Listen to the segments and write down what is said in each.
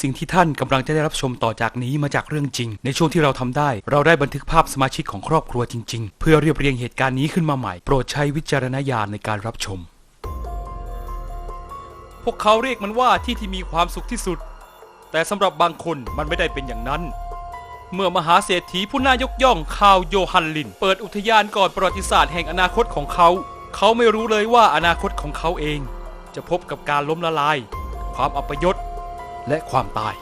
สิ่งที่ท่านกำลังจะได้รับชมต่อจากนี้มาจากเรื่องจริง ในช่วงที่เราทำได้ เราได้บันทึกภาพสมาชิกของครอบครัวจริง ๆ เพื่อเรียบเรียงเหตุการณ์นี้ขึ้นมาใหม่ โปรดใช้วิจารณญาณในการรับชม พวกเขาเรียกมันว่าที่ที่มีความสุขที่สุด แต่สำหรับบางคนมันไม่ได้เป็นอย่างนั้น เมื่อมหาเศรษฐีผู้น่ายกย่องคาวโยฮันลิน เปิดอุทยานก่อนประวัติศาสตร์แห่งอนาคตของเขา เขาไม่รู้เลยว่าอนาคตของเขาเอง จะพบกับการล้มละลาย ความอัปยศ และความตาย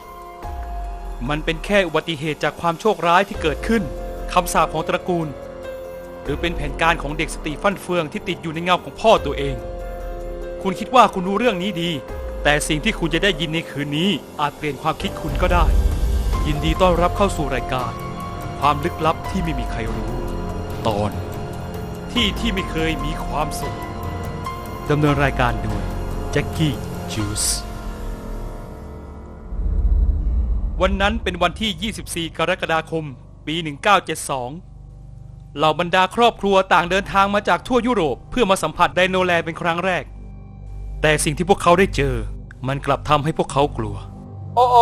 มันเป็นแค่อุบัติเหตุจากความโชคร้ายที่เกิดขึ้นคำสาปของตระกูล หรือเป็นแผนการของเด็กสตีฟั่นเฟืองที่ติดอยู่ในเงาของพ่อตัวเอง คุณคิดว่าคุณรู้เรื่องนี้ดี แต่สิ่งที่คุณจะได้ยินในคืนนี้อาจเปลี่ยนความคิดคุณก็ได้ ยินดีต้อนรับเข้าสู่รายการ ความลึกลับที่ไม่มีใครรู้ ตอน ที่ที่ไม่เคยมีความสุขดำเนินรายการโดยแจ็คกี้จูส วันนั้นเป็นวันที่ 24 กรกฎาคม ปี 1972 เหล่าบรรดาครอบครัวต่างเดินทางมาจากทั่วยุโรปเพื่อมาสัมผัสไดโนแลนด์เป็นครั้งแรก แต่สิ่งที่พวกเขาได้เจอ มันกลับทำให้พวกเขากลัว โอ้โอ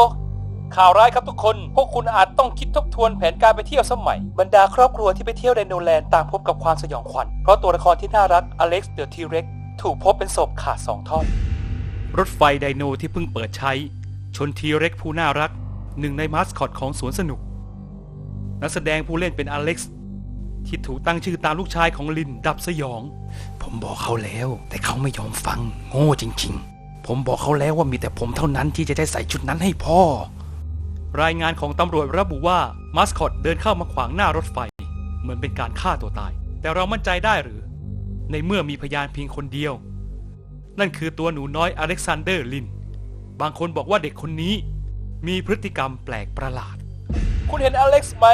ข่าวร้ายครับทุกคน พวกคุณอาจต้องคิดทบทวนแผนการไปเที่ยวสมัย บรรดาครอบครัวที่ไปเที่ยวไดโนแลนด์ต่างพบกับความสยองขวัญ เพราะตัวละครที่น่ารักอเล็กซ์เดอะทีเร็กถูกพบเป็นศพขาดสองท่อน รถไฟไดโนที่เพิ่งเปิดใช้ ชนทีเร็กผู้น่ารัก หนึ่งในมาสคอตของสวนสนุก นักแสดงผู้เล่นเป็นอเล็กซ์ที่ถูกตั้งชื่อตามลูกชายของลินดับสยอง ผมบอกเขาแล้ว แต่เขาไม่ยอมฟัง โง่จริง ๆ ผมบอกเขาแล้วว่ามีแต่ผมเท่านั้นที่จะได้ใส่ชุดนั้นให้พ่อ รายงานของตำรวจระบุว่ามาสคอตเดินเข้ามาขวางหน้ารถไฟ เหมือนเป็นการฆ่าตัวตาย แต่เรามั่นใจได้หรือ ในเมื่อมีพยานเพียงคนเดียว นั่นคือตัวหนูน้อยอเล็กซานเดอร์ลิน บางคนบอกว่าเด็กคนนี้ มีพฤติกรรมแปลกประหลาด คุณเห็นอเล็กซ์ไหม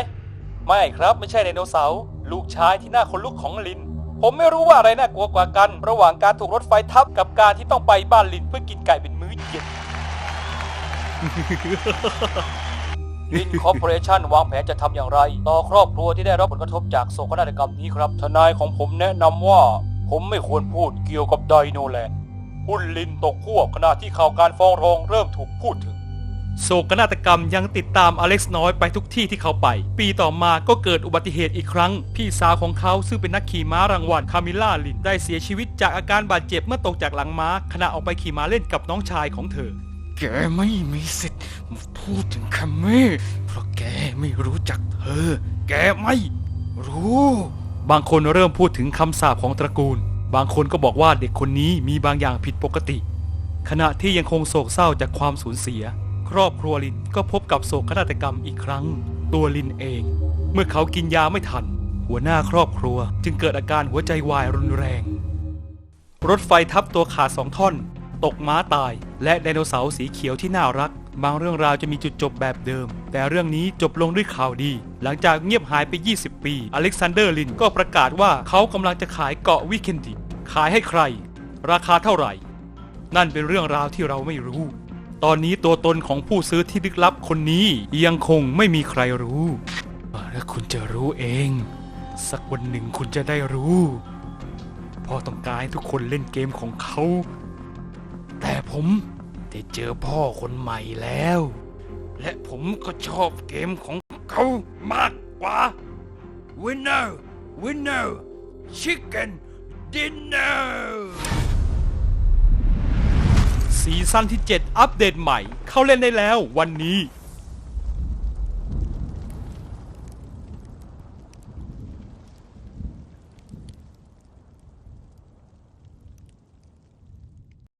ไม่ครับไม่ใช่ไดโนเสาร์ลูกชายที่น่าขนลุกของลิน ผมไม่รู้ว่าอะไรน่ากลัวกว่ากัน ระหว่างการถูกรถไฟทับกับการที่ต้องไปบ้านลินเพื่อกินไก่เป็นมื้อเย็น ลินคอร์ปอเรชันวางแผนจะทำอย่างไร ต่อครอบครัวที่ได้รับผลกระทบจากโศกนาฏกรรมนี้ครับ ทนายของผมแนะนำว่า ผมไม่ควรพูดเกี่ยวกับไดโนแลนด์หุ้นลินตกควบขณะที่ข่าวการฟ้องร้องเริ่มถูกพูดถึง โศกนาฏกรรมยังติดตามอเล็กซ์น้อยไปทุกที่ที่เขาไป ปีต่อมาก็เกิดอุบัติเหตุอีกครั้ง พี่สาวของเขาซึ่งเป็นนักขี่ม้ารางวัลคามิล่าลินได้เสียชีวิตจากอาการบาดเจ็บเมื่อตกจากหลังม้า ขณะออกไปขี่ม้าเล่นกับน้องชายของเธอ แกไม่มีสิทธิ์มาพูดถึงคาเม่เพราะแกไม่รู้จักเธอ แกไม่รู้ บางคนเริ่มพูดถึงคำสาปของตระกูล บางคนก็บอกว่าเด็กคนนี้มีบางอย่างผิดปกติ ขณะที่ยังคงโศกเศร้าจากความสูญเสีย ครอบครัวลินก็พบกับโศกนาฏกรรมอีกครั้ง ตัวลินเอง เมื่อเขากินยาไม่ทัน หัวหน้าครอบครัวจึงเกิดอาการหัวใจวายรุนแรง รถไฟทับตัวขาดสองท่อน ตกม้าตาย และไดโนเสาร์สีเขียวที่น่ารัก บางเรื่องราวจะมีจุดจบแบบเดิม แต่เรื่องนี้จบลงด้วยข่าวดี หลังจากเงียบหายไป 20 ปี อเล็กซานเดอร์ลินก็ประกาศว่าเขากำลังจะขายเกาะวิเคนดิขายให้ใคร ราคาเท่าไหร่ นั่นเป็นเรื่องราวที่เราไม่รู้ ตอนนี้ตัวตนของผู้ซื้อที่ลึกลับคนนี้ยังคงไม่มีใครรู้และคุณจะรู้เอง สักวันหนึ่งคุณจะได้รู้พ่อต้องการให้ทุกคนเล่นเกมของเขา แต่ผมได้เจอพ่อคนใหม่แล้ว และผมก็ชอบเกมของเขามากกว่า Winner Winner Chicken Dinner ซั่นที่ 7 อัปเดตใหม่ เข้าเล่นได้แล้ววันนี้